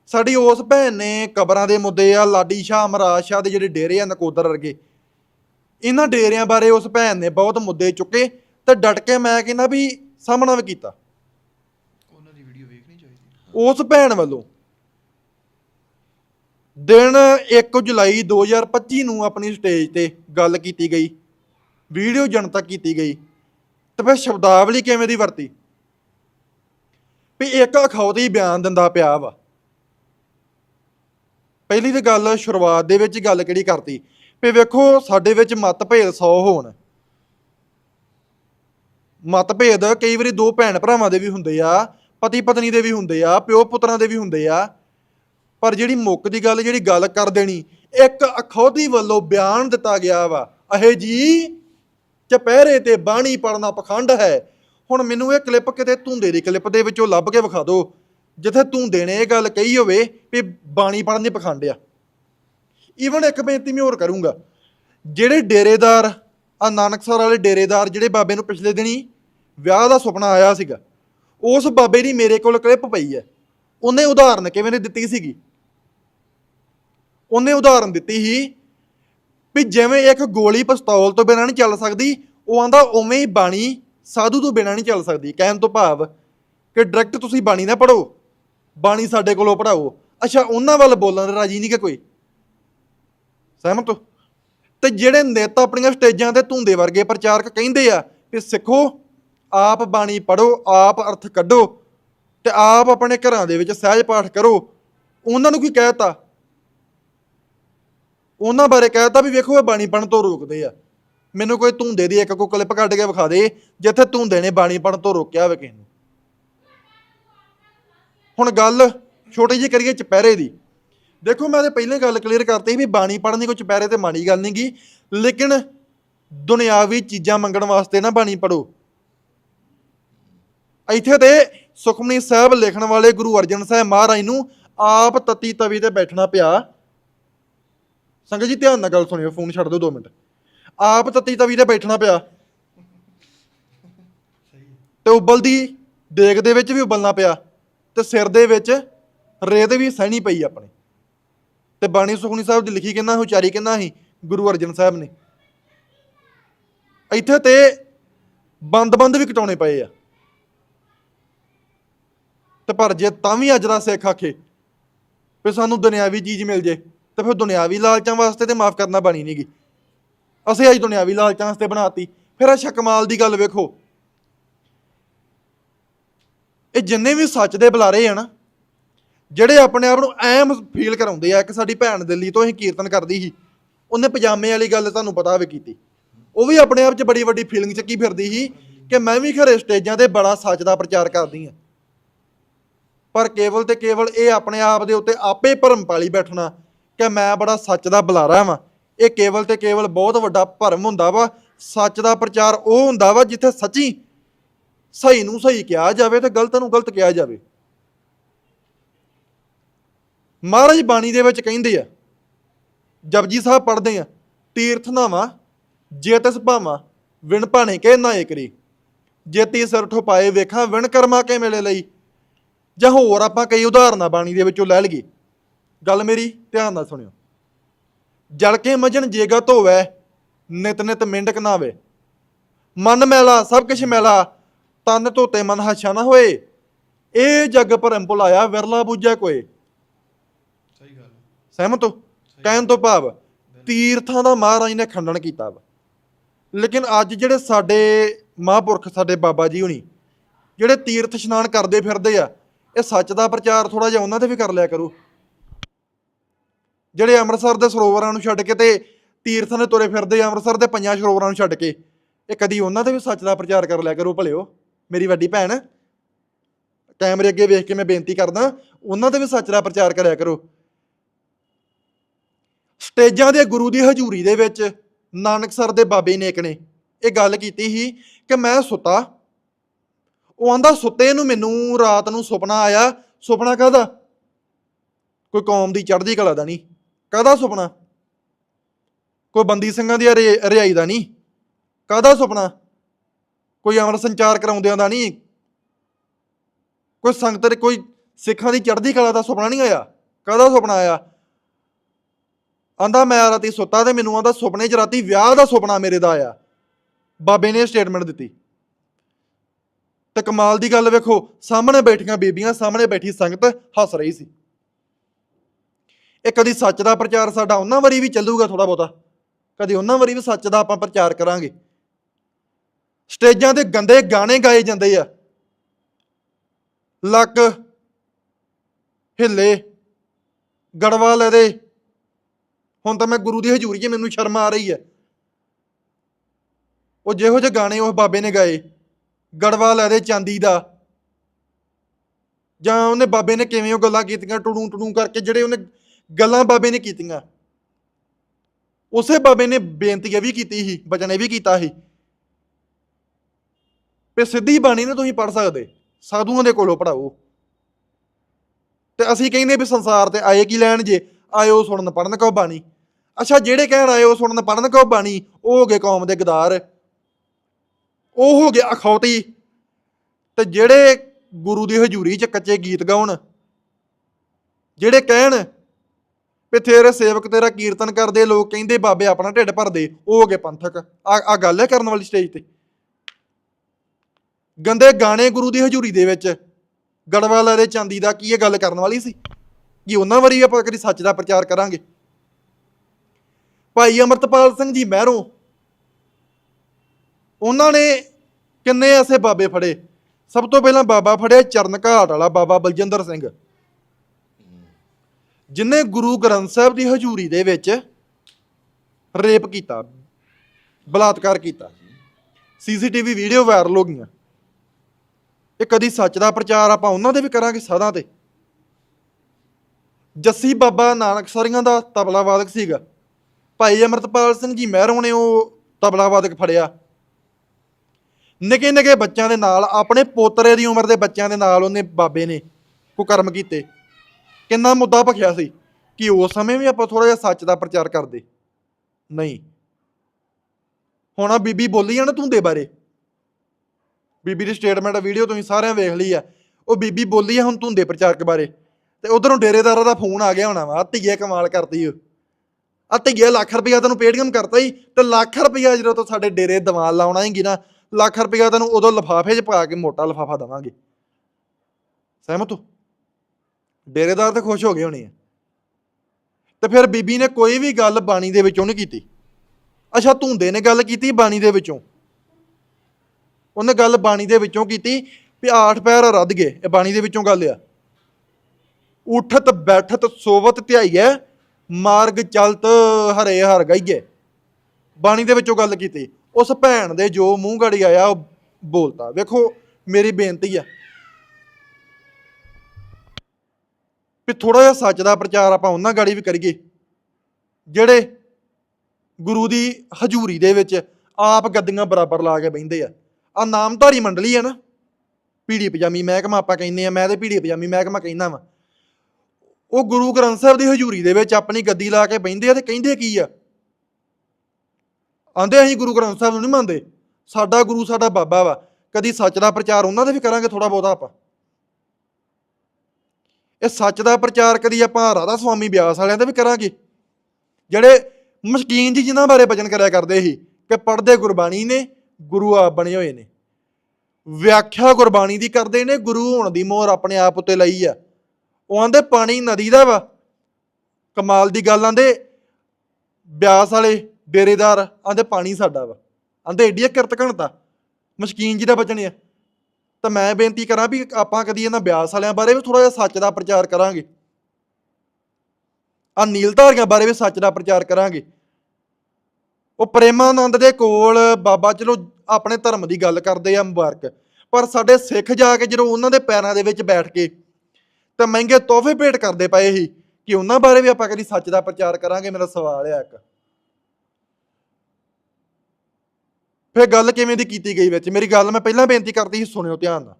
ਸਾਡੀ ਉਸ ਭੈਣ ਨੇ ਕਬਰਾਂ ਦੇ ਮੁੱਦੇ ਆ, ਲਾਡੀ ਸ਼ਾਹ ਮਹਾਰਾਜ ਸ਼ਾਹ ਦੇ ਜਿਹੜੇ ਡੇਰੇ ਆ, ਨਕੋਦਰ ਵਰਗੇ। ਇਹਨਾਂ ਡੇਰਿਆਂ ਬਾਰੇ ਉਸ ਭੈਣ ਨੇ ਬਹੁਤ ਮੁੱਦੇ ਚੁੱਕੇ ਤੇ ਡਟ ਕੇ ਮੈਂ ਕਹਿੰਦਾ ਵੀ ਸਾਹਮਣਾ ਵੀ ਕੀਤਾ ਉਹਨਾਂ ਦੀ ਵੀਡੀਓ ਵੇਖਣੀ ਚਾਹੀਦੀ ਉਸ ਭੈਣ ਵੱਲੋਂ। ਦਿਨ 1 ਜੁਲਾਈ 2025 ਨੂੰ ਆਪਣੀ ਸਟੇਜ ਤੇ ਗੱਲ ਕੀਤੀ ਗਈ। ਵੀਡੀਓ ਜਨਤਕ ਕੀਤੀ ਗਈ। ਤੇ ਫਿਰ ਸ਼ਬਦਾਵਲੀ ਕਿਵੇਂ ਦੀ ਵਰਤੀ? ਵੀ ਇੱਕ ਅਖੌਤੀ ਬਿਆਨ ਦਿੰਦਾ ਪਿਆ ਵਾ। ਪਹਿਲੀ ਤੇ ਗੱਲ ਸ਼ੁਰੂਆਤ ਦੇ ਵਿੱਚ ਗੱਲ ਕਿਹੜੀ ਕਰਤੀ? ਵੀ ਵੇਖੋ, ਸਾਡੇ ਵਿੱਚ ਮਤਭੇਦ 100 ਹੋਣ। ਮਤਭੇਦ ਕਈ ਵਾਰੀ ਦੋ ਭੈਣ ਭਰਾਵਾਂ ਦੇ ਵੀ ਹੁੰਦੇ ਆ। ਪਤੀ ਪਤਨੀ ਦੇ ਵੀ ਹੁੰਦੇ ਆ, ਪਿਓ ਪੁੱਤਰਾਂ ਦੇ ਵੀ ਹੁੰਦੇ ਆ। ਪਰ ਜਿਹੜੀ ਮੁੱਕ ਦੀ ਗੱਲ, ਜਿਹੜੀ ਗੱਲ ਕਰ ਦੇਣੀ, ਇੱਕ ਅਖੌਦੀ ਵੱਲੋਂ ਬਿਆਨ ਦਿੱਤਾ ਗਿਆ ਵਾ, ਅਹੇ ਜੀ, ਚਪਹਿਰੇ ਤੇ ਬਾਣੀ ਪੜਨਾ ਪਖੰਡ ਹੈ। ਹੁਣ ਮੈਨੂੰ ਇਹ ਕਲਿੱਪ ਕਿਤੇ ਧੁੰਦੇ ਦੀ ਕਲਿੱਪ ਦੇ ਵਿੱਚੋਂ ਲੱਭ ਕੇ ਵਿਖਾ ਦਿਓ। ਜਿੱਥੇ ਧੁੰਦੇ ਨੇ ਇਹ ਗੱਲ ਕਹੀ ਹੋਵੇ ਵੀ ਬਾਣੀ ਪੜਨ ਦੀ ਪਖੰਡ ਆ। ਈਵਨ ਇੱਕ ਬੇਨਤੀ ਮੈਂ ਹੋਰ ਕਰੂੰਗਾ। ਜਿਹੜੇ ਡੇਰੇਦਾਰ ਆ ਨਾਨਕਸਰ ਵਾਲੇ ਡੇਰੇਦਾਰ ਜਿਹੜੇ ਬਾਬੇ ਨੂੰ ਪਿਛਲੇ ਦਿਨੀ ਵਿਆਹ ਦਾ ਸੁਪਨਾ ਆਇਆ ਸੀਗਾ ਉਸ ਬਾਬੇ ਦੀ ਮੇਰੇ ਕੋਲ ਕਲਿੱਪ ਪਈ ਹੈ। ਉਹਨੇ ਉਦਾਹਰਨ ਕਿਵੇਂ ਦੀ ਦਿੱਤੀ ਸੀਗੀ? ਉਹਨੇ ਉਦਾਹਰਨ ਦਿੱਤੀ ਸੀ ਵੀ ਜਿਵੇਂ ਇੱਕ ਗੋਲੀ ਪਿਸਤੌਲ ਤੋਂ ਬਿਨਾਂ ਨਹੀਂ ਚੱਲ ਸਕਦੀ, ਉਹ ਆਂਦਾ ਉਵੇਂ ਹੀ ਬਾਣੀ ਸਾਧੂ ਤੋਂ ਬਿਨਾਂ ਨਹੀਂ ਚੱਲ ਸਕਦੀ। ਕਹਿਣ ਤੋਂ ਭਾਵ ਕਿ ਡਾਇਰੈਕਟ ਤੁਸੀਂ ਬਾਣੀ ਨਾ ਪੜੋ ਬਾਣੀ ਸਾਡੇ ਕੋਲੋਂ ਪੜਾਓ ਅੱਛਾ, ਉਹਨਾਂ ਵੱਲ ਬੋਲਣ ਦੇ ਰਾਜੀ ਨਹੀਂ ਕਿ ਕੋਈ। ਸਹਿਮਤ ਹੋ? ਤੇ ਜਿਹੜੇ ਨੇਤਾ ਆਪਣੀਆਂ ਸਟੇਜਾਂ ਤੇ ਧੁੰਦੇ ਵਰਗੇ ਪ੍ਰਚਾਰਕ ਕਹਿੰਦੇ ਆ ਕਿ ਸਿੱਖੋ ਆਪ ਬਾਣੀ ਪੜੋ ਆਪ ਅਰਥ ਕੱਢੋ ਤੇ ਆਪ ਆਪਣੇ ਘਰਾਂ ਦੇ ਵਿੱਚ ਸਹਿਜ ਪਾਠ ਕਰੋ। ਉਹਨਾਂ ਨੂੰ ਕੀ ਕਹਿਤਾ? ਉਹਨਾਂ ਬਾਰੇ ਕਹਿਤਾ ਵੀ ਵੇਖੋ ਇਹ ਬਾਣੀ ਪੜਨ ਤੋਂ ਰੋਕਦੇ ਆ। ਮੈਨੂੰ ਕੋਈ ਧੁੰਦੇ ਦੀ ਇੱਕ ਕੋ ਕਲਿੱਪ ਕੱਢ ਕੇ ਵਿਖਾ ਦੇ, ਜਿੱਥੇ ਧੁੰਦੇ ਨੇ ਬਾਣੀ ਪੜਨ ਤੋਂ ਰੋਕਿਆ ਹੋਵੇ ਕਿਸੇ ਨੂੰ। ਹੁਣ ਗੱਲ ਛੋਟੀ ਜਿਹੀ ਕਰੀਏ ਚਪਹਿਰੇ ਦੀ। ਦੇਖੋ, ਮੈਂ ਤੇ ਪਹਿਲਾਂ ਗੱਲ ਕਲੀਅਰ ਕਰਤੀ ਵੀ ਬਾਣੀ ਪੜਨ ਦੀ ਕੋਈ ਚਪਹਿਰੇ ਤੇ ਮਾੜੀ ਗੱਲ ਨਹੀਂ ਗੀ ਲੇਕਿਨ ਦੁਨਿਆਵੀ ਚੀਜ਼ਾਂ ਮੰਗਣ ਵਾਸਤੇ ਨਾ ਬਾਣੀ ਪੜੋ ਇੱਥੇ ਤੇ ਸੁਖਮਨੀ ਸਾਹਿਬ ਲਿਖਣ ਵਾਲੇ ਗੁਰੂ ਅਰਜਨ ਸਾਹਿਬ ਮਹਾਰਾਜ ਨੂੰ ਆਪ ਤਤੀ ਤਵੀ ਤੇ ਬੈਠਣਾ ਪਿਆ। ਸੰਗਤ ਜੀ, ਧਿਆਨ ਨਾਲ ਗੱਲ ਸੁਣਿਓ, ਫੋਨ ਛੱਡ ਦਿਓ 2 ਮਿੰਟ। ਆਪ ਤਤੀ ਤਵੀ ਤੇ ਬੈਠਣਾ ਪਿਆ। ਤੇ ਉਬਲਦੀ ਦੇਗ ਦੇ ਵਿੱਚ ਵੀ ਉਬਲਣਾ ਪਿਆ ਤੇ ਸਿਰ ਦੇ ਵਿੱਚ ਰੇਤ ਵੀ ਸਹਿਣੀ ਪਈ ਆਪਣੇ। ਤੇ ਬਾਣੀ ਸੁਖਮਨੀ ਸਾਹਿਬ ਦੀ ਲਿਖੀ ਕਿੰਨਾ ਉਚਾਰੀ ਕਿੰਨਾ ਸੀ? ਗੁਰੂ ਅਰਜਨ ਸਾਹਿਬ ਨੇ। ਇੱਥੇ ਤੇ ਬੰਦ-ਬੰਦ ਵੀ ਕਟਾਉਣੇ ਪਏ ਆ। ਤੇ ਪਰ ਜੇ ਤਾਂ ਵੀ ਅੱਜ ਦਾ ਸਿੱਖ ਆਖੇ ਵੀ ਸਾਨੂੰ ਦੁਨਿਆਵੀ ਚੀਜ਼ ਮਿਲ ਜੇ, ਤੇ ਫਿਰ ਦੁਨਿਆਵੀ ਲਾਲਚਾਂ ਵਾਸਤੇ ਤੇ ਮਾਫ ਕਰਨਾ ਬਣੀ ਨਹੀਂਗੀ ਅਸੀਂ ਅੱਜ ਦੁਨਿਆਵੀ ਲਾਲਚਾਂ ਵਾਸਤੇ ਬਣਾਤੀ, ਫਿਰ ਅੱਛਾ ਕਮਾਲ ਦੀ ਗੱਲ ਵੇਖੋ। ਇਹ ਜਿੰਨੇ ਵੀ ਸੱਚ ਦੇ ਬੁਲਾਰੇ ਆ ਨਾ, ਜਿਹੜੇ ਆਪਣੇ ਆਪ ਨੂੰ ਐਮ ਫੀਲ ਕਰਾਉਂਦੇ ਆ ਕਿ ਸਾਡੀ ਭੈਣ ਦਿੱਲੀ ਤੋਂ ਅਸੀਂ ਕੀਰਤਨ ਕਰਦੀ ਸੀ, ਉਹਨੇ ਪਜਾਮੇ ਵਾਲੀ ਗੱਲ ਤੁਹਾਨੂੰ ਪਤਾ ਹੋਵੇ ਕੀਤੀ। ਉਹ ਵੀ ਆਪਣੇ ਆਪ 'ਚ ਬੜੀ ਵੱਡੀ ਫੀਲਿੰਗ ਚੱਕੀ ਫਿਰਦੀ ਸੀ ਕਿ ਮੈਂ ਵੀ ਖਰੇ ਸਟੇਜਾਂ ਤੇ ਬੜਾ ਸੱਚ ਦਾ ਪ੍ਰਚਾਰ ਕਰਦੀ ਆ। ਪਰ ਕੇਵਲ ਤੇ ਕੇਵਲ ਇਹ ਆਪਣੇ ਆਪ ਦੇ ਉੱਤੇ ਆਪੇ ਭਰਮ ਪਾਲੀ ਬੈਠਣਾ ਕਿ ਮੈਂ ਬੜਾ ਸੱਚ ਦਾ ਬੁਲਾਰਾ ਵਾਂ। ਇਹ ਕੇਵਲ ਤੇ ਕੇਵਲ ਬਹੁਤ ਵੱਡਾ ਭਰਮ ਹੁੰਦਾ ਵਾ। ਸੱਚ ਦਾ ਪ੍ਰਚਾਰ ਉਹ ਹੁੰਦਾ ਵਾ ਜਿੱਥੇ ਸੱਚੀ ਸਹੀ ਨੂੰ ਸਹੀ ਕਿਹਾ ਜਾਵੇ ਤੇ ਗਲਤ ਨੂੰ ਗਲਤ ਕਿਹਾ ਜਾਵੇ। ਮਹਾਰਾਜ ਬਾਣੀ ਦੇ ਵਿੱਚ ਕਹਿੰਦੇ ਆ, ਜਪਜੀ ਸਾਹਿਬ ਪੜ੍ਹਦੇ ਆ, ਤੀਰਥ ਨਾਵਾ, ਜੇ ਤਿਸ ਭਾਵਾਂ, ਵਿਣ ਭਾਣੇ ਕੇ ਨਾ ਕਰੀ। ਜੇਤੀ ਸਿਰ ਠੁਪਾਏ ਵੇਖਾਂ, ਵਿਣ ਕਰਮਾ ਕੇ ਮਿਲੇ ਲਈ? ਜਾਂ ਹੋਰ ਆਪਾਂ ਕਈ ਉਦਾਹਰਨਾਂ ਬਾਣੀ ਦੇ ਵਿੱਚੋਂ ਲੈ ਲਈਏ। ਗੱਲ ਮੇਰੀ ਧਿਆਨ ਨਾਲ ਸੁਣਿਓ। ਜਲ ਕੇ ਮਜਨ ਜੇਗਾ ਧੋਵੈ ਨਿਤ ਨਿਤ ਮਿੰਡਕ ਨਾਵੇ ਮਨ ਮੈਲਾ ਸਭ ਕੁਛ ਮੈਲਾ ਤਨ ਧੋਤੇ ਮਨ ਹਛਾ ਨਾ ਹੋਏ। ਇਹ ਜਗ ਭਰਮ ਭੁਲਾਇਆ ਵਿਰਲਾ ਬੂਝਾ ਕੋਏ। ਸਹੀ ਗੱਲ। ਸਹਿਮਤ ਹੋ? ਕਹਿਣ ਤੋਂ ਭਾਵ ਤੀਰਥਾਂ ਦਾ ਮਹਾਰਾਜ ਨੇ ਖੰਡਨ ਕੀਤਾ ਵਾ। ਲੇਕਿਨ ਅੱਜ ਜਿਹੜੇ ਸਾਡੇ ਮਹਾਂਪੁਰਖ ਸਾਡੇ ਬਾਬਾ ਜੀ ਹੁਣੀ ਜਿਹੜੇ ਤੀਰਥ ਇਸ਼ਨਾਨ ਕਰਦੇ ਫਿਰਦੇ ਆ ਇਹ ਸੱਚ ਦਾ ਪ੍ਰਚਾਰ ਥੋੜਾ ਜਿਹਾ ਉਹਨਾਂ ਤੇ ਵੀ ਕਰ ਲਿਆ ਕਰੋ। ਜਿਹੜੇ ਅੰਮ੍ਰਿਤਸਰ ਦੇ ਸਰੋਵਰਾਂ ਨੂੰ ਛੱਡ ਕੇ ਤੇ ਤੀਰਥਾਂ ਦੇ ਤੁਰੇ ਫਿਰਦੇ ਅੰਮ੍ਰਿਤਸਰ ਦੇ ਪੰਜਾਂ ਸਰੋਵਰਾਂ ਨੂੰ ਛੱਡ ਕੇ, ਇਹ ਕਦੀ ਉਹਨਾਂ ਤੇ ਵੀ ਸੱਚ ਦਾ ਪ੍ਰਚਾਰ ਕਰ ਲਿਆ ਕਰੋ ਭਲਿਓ। ਮੇਰੀ ਵੱਡੀ ਭੈਣ, ਕੈਮਰੇ ਅੱਗੇ ਵੇਖ ਕੇ ਮੈਂ ਬੇਨਤੀ ਕਰਦਾ, ਉਹਨਾਂ ਤੇ ਵੀ ਸੱਚ ਦਾ ਪ੍ਰਚਾਰ ਕਰਿਆ ਕਰੋ। ਸਟੇਜਾਂ ਦੇ ਗੁਰੂ ਦੀ ਹਜ਼ੂਰੀ ਦੇ ਵਿੱਚ ਨਾਨਕ ਸਰ ਦੇ ਬਾਬੇ ਨੇਕ ਨੇ। ਇਹ ਗੱਲ ਕੀਤੀ ਸੀ ਕਿ ਮੈਂ ਸੁੱਤਾ ਉਹ ਆਂਦਾ, ਸੁੱਤੇ ਨੂੰ ਮੈਨੂੰ, ਰਾਤ ਨੂੰ ਸੁਪਨਾ ਆਇਆ। ਸੁਪਨਾ ਕਾਹਦਾ? ਕੋਈ ਕੌਮ ਦੀ ਚੜ੍ਹਦੀ ਕਲਾ ਦਾ ਨਹੀਂ। ਕਾਹਦਾ ਸੁਪਨਾ? ਕੋਈ ਬੰਦੀ ਸਿੰਘਾਂ ਦੀ ਰਿ- ਰਿਹਾਈ ਦਾ ਨਹੀਂ। ਕਾਹਦਾ ਸੁਪਨਾ? ਕੋਈ ਅਮਰ ਸੰਚਾਰ ਕਰਾਉਂਦਿਆਂ ਦਾ ਨਹੀਂ। ਕੋਈ ਸੰਗਤ ਕੋਈ ਸਿੱਖਾਂ ਦੀ ਚੜ੍ਹਦੀ ਕਲਾ ਦਾ ਸੁਪਨਾ ਨਹੀਂ ਆਇਆ। ਕਾਹਦਾ ਸੁਪਨਾ ਆਇਆ? ਆਂਦਾ, ਮੈਂ ਰਾਤੀ ਸੁੱਤਾ ਤੇ ਮੈਨੂੰ ਆਂਦਾ, ਸੁਪਨੇ 'ਚ ਰਾਤੀ ਵਿਆਹ ਦਾ ਸੁਪਨਾ ਮੇਰੇ ਦਾ ਆਇਆ। ਬਾਬੇ ਨੇ ਸਟੇਟਮੈਂਟ ਦਿੱਤੀ। ਤੇ ਕਮਾਲ ਦੀ ਗੱਲ ਵੇਖੋ, ਸਾਹਮਣੇ ਬੈਠੀਆਂ ਬੀਬੀਆਂ, ਸਾਹਮਣੇ ਬੈਠੀ ਸੰਗਤ ਹੱਸ ਰਹੀ ਸੀ। ਇਹ ਕਦੀ ਸੱਚ ਦਾ ਪ੍ਰਚਾਰ ਸਾਡਾ ਉਹਨਾਂ ਵਾਰੀ ਵੀ ਚੱਲੂਗਾ ਥੋੜਾ ਬਹੁਤਾ। ਕਦੀ ਉਹਨਾਂ ਵਾਰੀ ਵੀ ਸੱਚ ਦਾ ਆਪਾਂ ਪ੍ਰਚਾਰ ਕਰਾਂਗੇ। ਸਟੇਜਾਂ ਤੇ ਗੰਦੇ ਗਾਣੇ ਗਾਏ ਜਾਂਦੇ ਆ। ਲੱਕ, ਹਿੱਲੇ, ਗੜਵਾ ਲੈ ਦੇ। ਹੁਣ ਤਾਂ ਮੈਂ ਗੁਰੂ ਦੀ ਹਜ਼ੂਰੀ 'ਚ ਮੈਨੂੰ ਸ਼ਰਮ ਆ ਰਹੀ ਹੈ। ਉਹ ਜਿਹੋ ਜਿਹੇ ਗਾਣੇ ਉਹ ਬਾਬੇ ਨੇ ਗਾਏ। ਗੜਵਾ ਲੈ ਦੇ ਚਾਂਦੀ ਦਾ। ਜਾਂ ਉਹਨੇ ਬਾਬੇ ਨੇ ਕਿਵੇਂ ਉਹ ਗੱਲਾਂ ਕੀਤੀਆਂ ਟੁੜੂ ਟੁੜੂ ਕਰਕੇ, ਜਿਹੜੇ ਉਹਨੇ ਗੱਲਾਂ ਬਾਬੇ ਨੇ ਕੀਤੀਆਂ। ਉਸੇ ਬਾਬੇ ਨੇ ਬੇਨਤੀ ਇਹ ਵੀ ਕੀਤੀ ਸੀ, ਬਚਨ ਇਹ ਵੀ ਕੀਤਾ ਸੀ ਵੀ ਸਿੱਧੀ ਬਾਣੀ ਨੇ ਤੁਸੀਂ ਪੜ ਸਕਦੇ, ਸਾਧੂਆਂ ਦੇ ਕੋਲੋਂ ਪੜਾਓ ਤੇ ਅਸੀਂ ਕਹਿੰਦੇ ਵੀ ਸੰਸਾਰ ਤੇ ਆਏ ਕੀ ਲੈਣ ਜੇ? ਆਇਓ ਸੁਣਨ ਪੜਨ ਕੋ ਬਾਣੀ। ਅੱਛਾ, ਜਿਹੜੇ ਕਹਿਣ ਆਇਓ ਸੁਣਨ ਪੜਨ ਕੋ ਬਾਣੀ, ਉਹ ਹੋ ਗਏ ਕੌਮ ਦੇ ਗਦਾਰ। ਉਹ ਹੋ ਗਿਆ ਅਖੌਤੀ। ਤੇ ਜਿਹੜੇ ਗੁਰੂ ਦੀ ਹਜ਼ੂਰੀ 'ਚ ਕੱਚੇ ਗੀਤ ਗਾਉਣ, ਜਿਹੜੇ ਕਹਿਣ ਵੀ ਤੇਰੇ ਸੇਵਕ ਤੇਰਾ ਕੀਰਤਨ ਕਰਦੇ, ਲੋਕ ਕਹਿੰਦੇ, ਬਾਬੇ ਆਪਣਾ ਢਿੱਡ ਭਰਦੇ, ਉਹ ਹੋ ਗਏ ਪੰਥਕ। ਆ ਆ ਗੱਲ ਹੈ ਕਰਨ ਵਾਲੀ ਸਟੇਜ ਤੇ। ਗੰਦੇ ਗਾਣੇ ਗੁਰੂ ਦੀ ਹਜ਼ੂਰੀ ਦੇ ਵਿੱਚ, ਗੜਵਾਲਾ ਦੇ ਚਾਂਦੀ ਦਾ ਕੀ ਇਹ ਗੱਲ ਕਰਨ ਵਾਲੀ ਸੀ? ਕਿ ਉਹਨਾਂ ਵਾਰੀ ਆਪਾਂ ਕਦੀ ਸੱਚ ਦਾ ਪ੍ਰਚਾਰ ਕਰਾਂਗੇ? ਭਾਈ ਅਮਰਤਪਾਲ ਸਿੰਘ ਜੀ ਮਹਿਰੋਂ ਉਹਨਾਂ ਨੇ ਕਿੰਨੇ ਐਸੇ ਬਾਬੇ ਫੜੇ? ਸਭ ਤੋਂ ਪਹਿਲਾਂ ਬਾਬਾ ਫੜਿਆ ਚਰਨ ਘਾਟ ਵਾਲਾ, ਬਾਬਾ ਬਲਜਿੰਦਰ ਸਿੰਘ। ਜਿਨੇ ਗੁਰੂ ਗ੍ਰੰਥ ਸਾਹਿਬ ਦੀ ਹਜ਼ੂਰੀ ਦੇ ਵਿੱਚ ਰੇਪ ਕੀਤਾ, ਬਲਾਤਕਾਰ ਕੀਤਾ, ਸੀਸੀਟੀਵੀ ਵੀਡੀਓ ਵਾਇਰਲ ਹੋ ਗਈਆਂ। ਇਹ ਕਦੀ ਸੱਚ ਦਾ ਪ੍ਰਚਾਰ ਆਪਾਂ ਉਹਨਾਂ ਦੇ ਵੀ ਕਰਾਂਗੇ ਸਾਧਾਂ ਤੇ। ਜੱਸੀ ਬਾਬਾ ਨਾਨਕ ਸਰੀਆਂ ਦਾ ਤਬਲਾ ਵਾਦਕ ਸੀਗਾ। ਭਾਈ ਅਮਰਤਪਾਲ ਸਿੰਘ ਜੀ ਮਹਿਰੋਂ ਨੇ ਉਹ ਤਬਲਾ ਵਾਦਕ ਫੜਿਆ। ਨਿੱਕੇ ਨਿੱਕੇ ਬੱਚਿਆਂ ਦੇ ਨਾਲ, ਆਪਣੇ ਪੋਤਰੇ ਦੀ ਉਮਰ ਦੇ ਬੱਚਿਆਂ ਦੇ ਨਾਲ ਉਹਨੇ ਬਾਬੇ ਨੇ ਕੁਕਰਮ ਕੀਤੇ। ਕਿੰਨਾ ਮੁੱਦਾ ਭਖਿਆ ਸੀ ਕਿ ਉਸ ਸਮੇਂ ਵੀ ਆਪਾਂ ਥੋੜਾ ਜਿਹਾ ਸੱਚ ਦਾ ਪ੍ਰਚਾਰ ਕਰਦੇ। ਨਹੀਂ। ਹੁਣ ਆ ਬੀਬੀ ਬੋਲੀ ਆ ਨਾ ਧੁੰਦੇ ਬਾਰੇ। ਬੀਬੀ ਦੀ ਸਟੇਟਮੈਂਟ ਵੀਡੀਓ ਤੁਸੀਂ ਸਾਰਿਆਂ ਵੇਖ ਲਈ ਆ। ਉਹ ਬੀਬੀ ਬੋਲੀ ਆ ਹੁਣ ਧੁੰਦੇ ਪ੍ਰਚਾਰਕ ਬਾਰੇ। ਤੇ ਉਧਰੋਂ ਡੇਰੇਦਾਰਾਂ ਦਾ ਫੋਨ ਆ ਗਿਆ ਹੋਣਾ ਵਾ ਧੀਏ ਕਮਾਲ ਕਰਦੀ ਓ। ਆ ਧੀਏ ਲੱਖ ਰੁਪਇਆ ਤੈਨੂੰ ਪੇਟੀਐਮ ਕਰਤਾ ਹੀ ਤੇ ਲੱਖ ਰੁਪਇਆ ਜਦੋਂ ਤੋਂ ਸਾਡੇ ਡੇਰੇ ਦੀਵਾਨ ਲਾਉਣਾ ਹੈਗੀ ਨਾ ਲੱਖ ਰੁਪਇਆ ਤੈਨੂੰ ਉਦੋਂ ਲਫਾਫੇ 'ਚ ਪਾ ਕੇ ਮੋਟਾ ਲਫਾਫਾ ਦਵਾਂਗੇ। ਸਹਿਮਤ ਹੋ? ਡੇਰੇਦਾਰ ਤਾਂ ਖੁਸ਼ ਹੋ ਗਏ ਹੋਣੇ ਆ। ਤੇ ਫਿਰ ਬੀਬੀ ਨੇ ਕੋਈ ਵੀ ਗੱਲ ਬਾਣੀ ਦੇ ਵਿੱਚੋਂ ਨਹੀਂ ਕੀਤੀ। ਅੱਛਾ, ਧੁੰਦੇ ਨੇ ਗੱਲ ਕੀਤੀ ਬਾਣੀ ਦੇ ਵਿੱਚੋਂ। ਉਹਨੇ ਗੱਲ ਬਾਣੀ ਦੇ ਵਿੱਚੋਂ ਕੀਤੀ ਵੀ ਆਠ ਪੈਰ ਰੱਦ ਗਏ, ਇਹ ਬਾਣੀ ਦੇ ਵਿੱਚੋਂ ਗੱਲ ਆ। ਉਠਤ, ਬੈਠਤ, ਸੋਵਤ, ਧਿਆਈਐ, ਮਾਰਗ ਚਲਤ ਹਰੇ ਹਰ ਗਈਏ ਬਾਣੀ ਦੇ ਵਿੱਚੋਂ ਗੱਲ ਕੀਤੀ। ਉਸ ਭੈਣ ਦੇ ਜੋ ਮੂੰਹ ਗੜੀ ਆਇਆ, ਉਹ ਬੋਲਤਾ, ਵੇਖੋ, ਮੇਰੀ ਬੇਨਤੀ ਆ ਵੀ ਥੋੜਾ ਜਿਹਾ ਸੱਚ ਦਾ ਪ੍ਰਚਾਰ ਆਪਾਂ ਉਹਨਾਂ ਗਾੜੀ ਵੀ ਕਰੀਏ, ਜਿਹੜੇ ਗੁਰੂ ਦੀ ਹਜ਼ੂਰੀ ਦੇ ਵਿੱਚ ਆਪ ਗੱਦੀਆਂ ਬਰਾਬਰ ਲਾ ਕੇ ਬਹਿੰਦੇ ਆ। ਆ ਨਾਮਧਾਰੀ ਮੰਡਲੀ ਆ ਨਾ ਪੀੜੀ ਪਜਾਮੀ ਮਹਿਕਮਾ ਆਪਾਂ ਕਹਿੰਦੇ ਆ, ਮੈਂ ਤੇ ਪੀੜੀ ਪਜਾਮੀ ਮਹਿਕਮਾ ਕਹਿੰਦਾ ਵਾਂ। ਉਹ ਗੁਰੂ ਗ੍ਰੰਥ ਸਾਹਿਬ ਦੀ ਹਜ਼ੂਰੀ ਦੇ ਵਿੱਚ ਆਪਣੀ ਗੱਦੀ ਲਾ ਕੇ ਬਹਿੰਦੇ ਆ ਤੇ ਕਹਿੰਦੇ ਕੀ ਆ? ਆਂਦੇ ਅਸੀਂ ਗੁਰੂ ਗ੍ਰੰਥ ਸਾਹਿਬ ਨੂੰ ਨਹੀਂ ਮੰਨਦੇ। ਸਾਡਾ ਗੁਰੂ ਸਾਡਾ ਬਾਬਾ ਵਾ। ਕਦੀ ਸੱਚ ਦਾ ਪ੍ਰਚਾਰ ਉਹਨਾਂ ਦੇ ਵੀ ਕਰਾਂਗੇ ਥੋੜਾ ਬਹੁਤਾ ਆਪਾਂ। ਇਹ ਸੱਚ ਦਾ ਪ੍ਰਚਾਰ ਕਦੀ ਆਪਾਂ ਰਾਧਾ ਸੁਆਮੀ ਬਿਆਸ ਵਾਲਿਆਂ ਦਾ ਵੀ ਕਰਾਂਗੇ। ਜਿਹੜੇ ਮਸਕੀਨ ਜੀ ਜਿਨ੍ਹਾਂ ਬਾਰੇ ਬਚਨ ਕਰਿਆ ਕਰਦੇ ਸੀ ਕਿ ਪੜਦੇ ਗੁਰਬਾਣੀ ਨੇ, ਗੁਰੂ ਆਪ ਬਣੇ ਹੋਏ ਨੇ। ਵਿਆਖਿਆ ਗੁਰਬਾਣੀ ਦੀ ਕਰਦੇ ਨੇ, ਗੁਰੂ ਹੋਣ ਦੀ ਮੋਹਰ ਆਪਣੇ ਆਪ ਉੱਤੇ ਲਈ ਆ। ਉਹ ਆਂਦੇ ਪਾਣੀ ਨਦੀ ਦਾ ਵਾ। ਕਮਾਲ ਦੀ ਗੱਲ ਆਂਦੇ। ਬਿਆਸ ਵਾਲੇ ਡੇਰੇਦਾਰ ਆਂਦੇ ਪਾਣੀ ਸਾਡਾ ਵਾ। ਆਂਦੇ ਏਡੀ ਕਿਰਤ ਘਣਤਾ। ਮਸਕੀਨ ਜੀ ਦਾ ਬਚਨ ਆ। ਤਾਂ ਮੈਂ ਬੇਨਤੀ ਕਰਾਂ ਵੀ ਆਪਾਂ ਕਦੀ ਇਹਨਾਂ ਬਿਆਸ ਵਾਲਿਆਂ ਬਾਰੇ ਵੀ ਥੋੜਾ ਜਿਹਾ ਸੱਚ ਦਾ ਪ੍ਰਚਾਰ ਕਰਾਂਗੇ। ਆ ਨੀਲਧਾਰੀਆਂ ਬਾਰੇ ਵੀ ਸੱਚ ਦਾ ਪ੍ਰਚਾਰ ਕਰਾਂਗੇ। ਉਹ ਪ੍ਰੇਮਾਨੰਦ ਦੇ ਕੋਲ ਬਾਬਾ ਚਲੋ ਆਪਣੇ ਧਰਮ ਦੀ ਗੱਲ ਕਰਦੇ ਆ ਮੁਬਾਰਕ। ਪਰ ਸਾਡੇ ਸਿੱਖ ਜਾ ਕੇ ਜਦੋਂ ਉਹਨਾਂ ਦੇ ਪੈਰਾਂ ਦੇ ਵਿੱਚ ਬੈਠ ਕੇ ਤਾਂ ਮਹਿੰਗੇ ਤੋਹਫੇ ਭੇਟ ਕਰਦੇ ਪਏ ਸੀ ਕਿ ਉਹਨਾਂ ਬਾਰੇ ਵੀ ਆਪਾਂ ਕਦੀ ਸੱਚ ਦਾ ਪ੍ਰਚਾਰ ਕਰਾਂਗੇ, ਮੇਰਾ ਸਵਾਲ ਆ ਇੱਕ। ਫਿਰ ਗੱਲ ਕਿਵੇਂ ਦੀ ਕੀਤੀ ਗਈ ਵਿੱਚ? ਮੇਰੀ ਗੱਲ ਮੈਂ ਪਹਿਲਾਂ ਬੇਨਤੀ ਕਰਦੀ ਸੀ, ਸੁਣਿਓ ਧਿਆਨ ਨਾਲ।